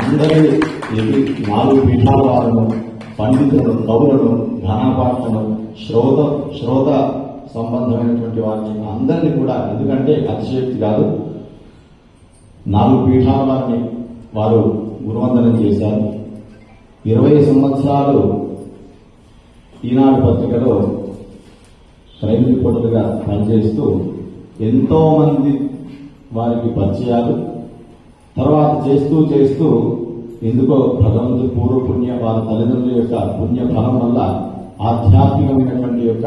అందరి ఇది నాలుగు పీఠాల వారును పండితులను కవులను ఘనపాఠలను శ్రోత శ్రోత సంబంధమైనటువంటి వారిని అందరినీ కూడా ఎందుకంటే అతిశక్తి కాదు నాలుగు పీఠాల వారిని వారు గురువందనం చేశారు ఇరవై సంవత్సరాలు ఈనాడు పత్రికలో క్రైమ్ రిపోర్టర్గా పనిచేస్తూ ఎంతోమంది వారికి పరిచయాలు. తర్వాత చేస్తూ చేస్తూ ఎందుకో భగవంతుడి పూర్వపుణ్య వారి తల్లిదండ్రుల యొక్క పుణ్య ఫలం వల్ల ఆధ్యాత్మికమైనటువంటి యొక్క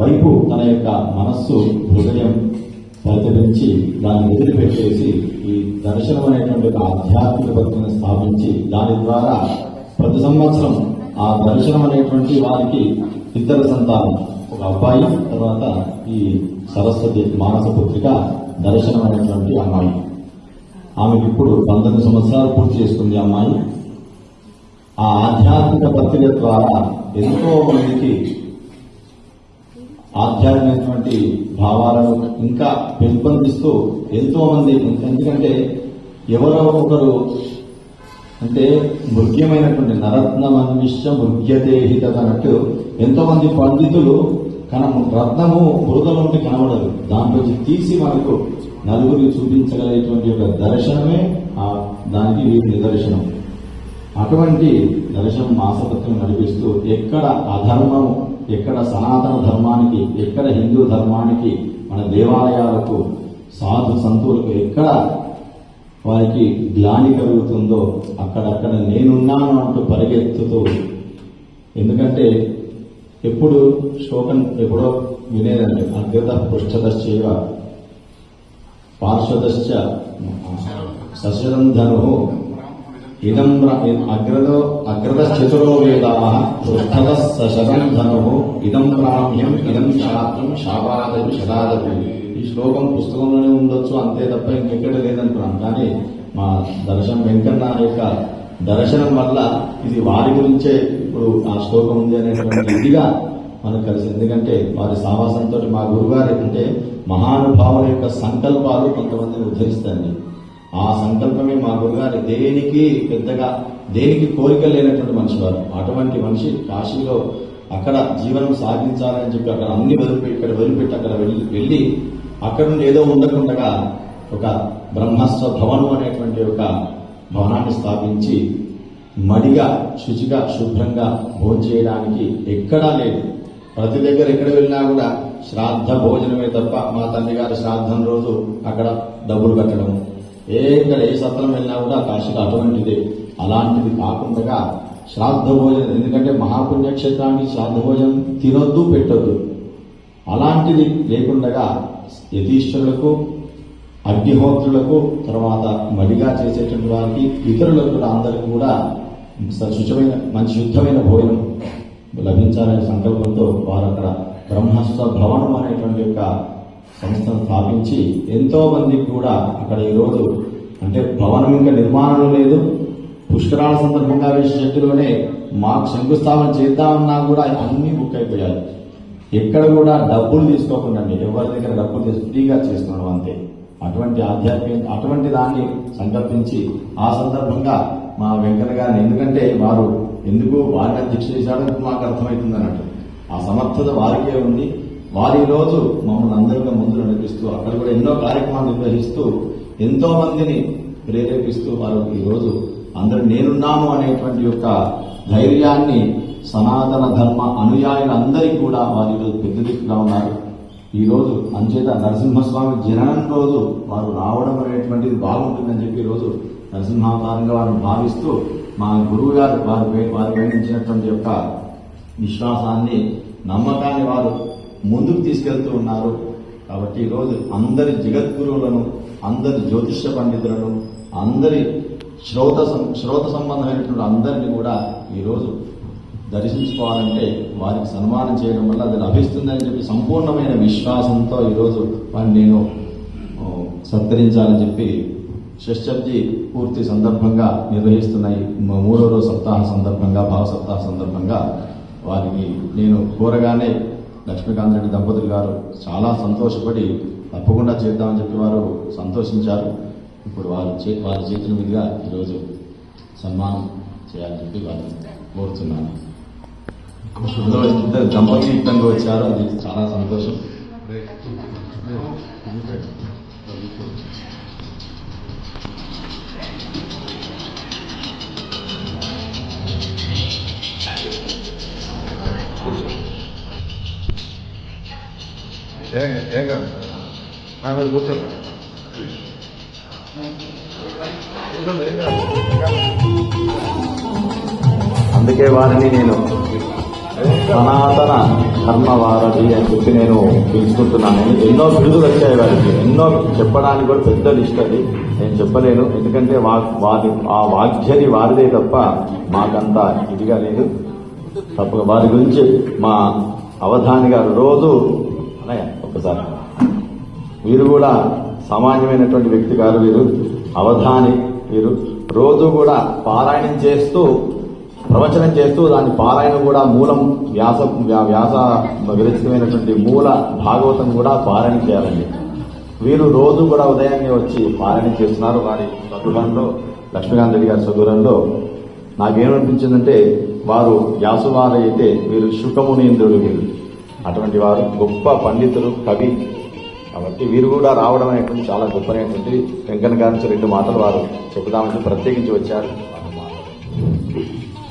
వైపు తన యొక్క మనస్సు హృదయం పరితరించి దాన్ని వదిలిపెట్టేసి ఈ దర్శనం అనేటువంటి ఆధ్యాత్మిక భక్తిని స్థాపించి దాని ద్వారా ప్రతి సంవత్సరం ఆ దర్శనం అనేటువంటి వారికి ఇద్దరు సంతానం. ఒక అబ్బాయి తర్వాత ఈ సరస్వతి మానస పుత్రిక దర్శనమైనటువంటి అమ్మాయి. ఆమెకు ఇప్పుడు పంతొమ్మిది సంవత్సరాలు పూర్తి చేసుకుంది అమ్మాయి. ఆ ఆధ్యాత్మిక ప్రక్రియ ద్వారా ఎంతో మందికి ఆధ్యాత్మికమైనటువంటి భావాలను ఇంకా పెంపొందిస్తూ ఎంతో మంది ఎందుకంటే ఎవరో ఒకరు అంటే మృగ్యమైనటువంటి నరత్నమన్విష్య మృగ్యదేహిత అన్నట్టు ఎంతోమంది పండితులు కన రత్నము బురదలో కనబడదు. దాంట్లో తీసి మనకు నలుగురికి చూపించగలిగేటువంటి ఒక దర్శనమే ఆ దానికి వీరి నిదర్శనం. అటువంటి దర్శనం మాసపత్రం నడిపిస్తూ ఎక్కడ అధర్మము ఎక్కడ సనాతన ధర్మానికి ఎక్కడ హిందూ ధర్మానికి మన దేవాలయాలకు సాధు సంతులకు ఎక్కడ వారికి గ్లాని కలుగుతుందో అక్కడక్కడ నేనున్నాను అంటూ పరిగెత్తుతూ ఎందుకంటే ఎప్పుడు శ్లోకం ఎప్పుడో వినేదండి. అగ్రత పృష్ఠదశ్చైవ పార్శ్వదశ్చ సశరం ధను ఇదం అగ్రదో అగ్రదశ్చతురో వేదా పృష్ఠద సశరం ధను ఇదం ప్రామ్యం ఇదం శాస్త్రం శాపాదవి శతాదవి ఈ శ్లోకం పుస్తకంలోనే ఉండొచ్చు అంతే తప్ప ఇంకెక్కడ లేదంటున్నాం కానీ మా దర్శనం వెంకన్న యొక్క దర్శనం వల్ల ఇది వారి గురించే ఇప్పుడు ఆ శ్లోకం ఉంది అనేటువంటి ఇదిగా మనకు కలిసి ఎందుకంటే వారి సావాసంతో మా గురుగారు అంటే మహానుభావుల యొక్క సంకల్పాలు కొంతమందిని ఉద్ధరిస్తాయండి. ఆ సంకల్పమే మా గురుగారి దేనికి పెద్దగా దేనికి కోరిక లేనటువంటి మనిషి వారు. అటువంటి మనిషి కాశీలో అక్కడ జీవనం సాగించాలని చెప్పి అక్కడ అన్ని వదిలిపెట్టి ఇక్కడ వదిలిపెట్టి అక్కడ వెళ్ళి వెళ్ళి అక్కడ నుండి ఏదో ఉండకుండా ఒక బ్రహ్మస్వ భవనం అనేటువంటి ఒక భవనాన్ని స్థాపించి మడిగా శుచిగా శుభ్రంగా భోంచేయడానికి ఎక్కడా లేదు. ప్రతి దగ్గర ఎక్కడ వెళ్ళినా కూడా శ్రాద్ధ భోజనమే తప్ప మా తండ్రి గారి శ్రాద్ధం రోజు అక్కడ డబ్బులు కట్టడం. ఏ ఇక్కడ ఏ సత్రం వెళ్ళినా కూడా కాశీలో అటువంటిది. అలాంటిది కాకుండా శ్రాద్ధ భోజనం ఎందుకంటే మహాపుణ్యక్షేత్రానికి శ్రాద్ధ భోజనం తినొద్దు పెట్టొద్దు. అలాంటిది లేకుండా యతీశ్వరులకు అగ్నిహోత్రులకు తర్వాత మడిగా చేసేటువంటి వారికి ఇతరులకు కూడా అందరికి కూడా శుచమైన మంచి శుద్ధమైన భోజనం లభించాలనే సంకల్పంతో వారు అక్కడ బ్రహ్మస్వ భవనం అనేటువంటి యొక్క సంస్థను స్థాపించి ఎంతో మందికి కూడా అక్కడ ఈరోజు అంటే భవనం ఇంకా నిర్మాణం లేదు. పుష్కరాల సందర్భంగా వేసే షెడ్డులోనే మాకు శంకుస్థాపన చేద్దామన్నా కూడా అన్నీ బుక్ అయిపోయాయి. ఎక్కడ కూడా డబ్బులు తీసుకోకుండా ఎవరి దగ్గర డబ్బులు తీసి ఫ్రీగా చేస్తున్నాం అంతే. అటువంటి ఆధ్యాత్మిక అటువంటి దాన్ని సంకల్పించి ఆ సందర్భంగా మా వెంకన్న గారిని. ఎందుకంటే వారు ఎందుకు వారిని అధ్యక్ష చేశాడో మాకు అర్థమవుతుంది అన్నట్టు. ఆ సమర్థత వారికే ఉంది. వారి రోజు మమ్మల్ని అందరిగా ముందు నడిపిస్తూ అక్కడ కూడా ఎన్నో కార్యక్రమాలు నిర్వహిస్తూ ఎంతో మందిని ప్రేరేపిస్తూ వారు ఈరోజు రోజు అందరు నేనున్నాను అనేటువంటి యొక్క ధైర్యాన్ని సనాతన ధర్మ అనుయాయులందరికీ కూడా వారి ఈరోజు పెద్ద దిక్కుగా ఉన్నారు. ఈరోజు అంచేత నరసింహస్వామి జననం రోజు వారు రావడం అనేటువంటిది బాగుంటుందని చెప్పి ఈరోజు రోజు నరసింహావతారంగా వారిని భావిస్తూ మా గురువు గారు వారి వారి పయనించినటువంటి యొక్క విశ్వాసాన్ని నమ్మకాన్ని వారు ముందుకు తీసుకెళ్తూ ఉన్నారు. కాబట్టి ఈరోజు అందరి జగద్గురువులను అందరి జ్యోతిష్య పండితులను అందరి శ్రోత సం- శ్రోత సంబంధమైనటువంటి అందరినీ కూడా ఈరోజు దర్శించుకోవాలంటే వారికి సన్మానం చేయడం వల్ల అది లభిస్తుందని చెప్పి సంపూర్ణమైన విశ్వాసంతో ఈరోజు వారిని నేను సత్కరించాలని చెప్పి షష్ఠబ్ది పూర్తి సందర్భంగా నిర్వహిస్తున్న ఈ మ- మూడో రోజు సప్తాహ సందర్భంగా భావ సప్తాహ సందర్భంగా వారికి నేను కోరగానే లక్ష్మీకాంత్ రెడ్డి దంపతులు గారు చాలా సంతోషపడి తప్పకుండా చేద్దామని చెప్పి వారు సంతోషించారు. ఇప్పుడు వారి చే వారి చేతుల మీదుగా ఈరోజు సన్మానం చేయాలని చెప్పి వారిని కోరుతున్నాను. ఇద్దరు దంపతి యుక్తంగా వచ్చారు. అది చాలా సంతోషం. ఏం ఏం కాదు. నా కూర్చోండి, అందుకే వారిని నేను సనాతన కర్మవారధి అని చెప్పి నేను పిలుచుకుంటున్నాను. ఎన్నో బిరుదులు వచ్చాయి వారికి. ఎన్నో చెప్పడానికి కూడా పెద్ద లిస్ట్ అది. నేను చెప్పలేను. ఎందుకంటే వా వారి ఆ వాగ్యని వారిదే తప్ప మాకంత ఇదిగా లేదు. తప్ప వారి గురించి మా అవధాని గారు రోజు అన్నయ్య ఒకసారి వీరు కూడా సామాన్యమైనటువంటి వ్యక్తి కాదు వీరు అవధాని వీరు రోజు కూడా పారాయణం చేస్తూ ప్రవచనం చేస్తూ దాని పారాయణం కూడా మూలం వ్యాస వ్యాస విరచితమైనటువంటి మూల భాగవతం కూడా పారాయణ చేయాలండి. వీరు రోజు కూడా ఉదయాన్నే వచ్చి పారాయణ చేస్తున్నారు. వారి సదురంలో లక్ష్మీకాంత్ రెడ్డి గారి సదురంలో నాకేమనిపించిందంటే వారు వ్యాసువారు అయితే వీరు శుకమునీంద్రుడు వీరు. అటువంటి వారు గొప్ప పండితులు కవి. కాబట్టి వీరు కూడా రావడం అనేటువంటి చాలా గొప్పనేటువంటి వెంకన్న గారి నుంచి రెండు మాటలు వారు చెబుదామని ప్రత్యేకించి వచ్చారు.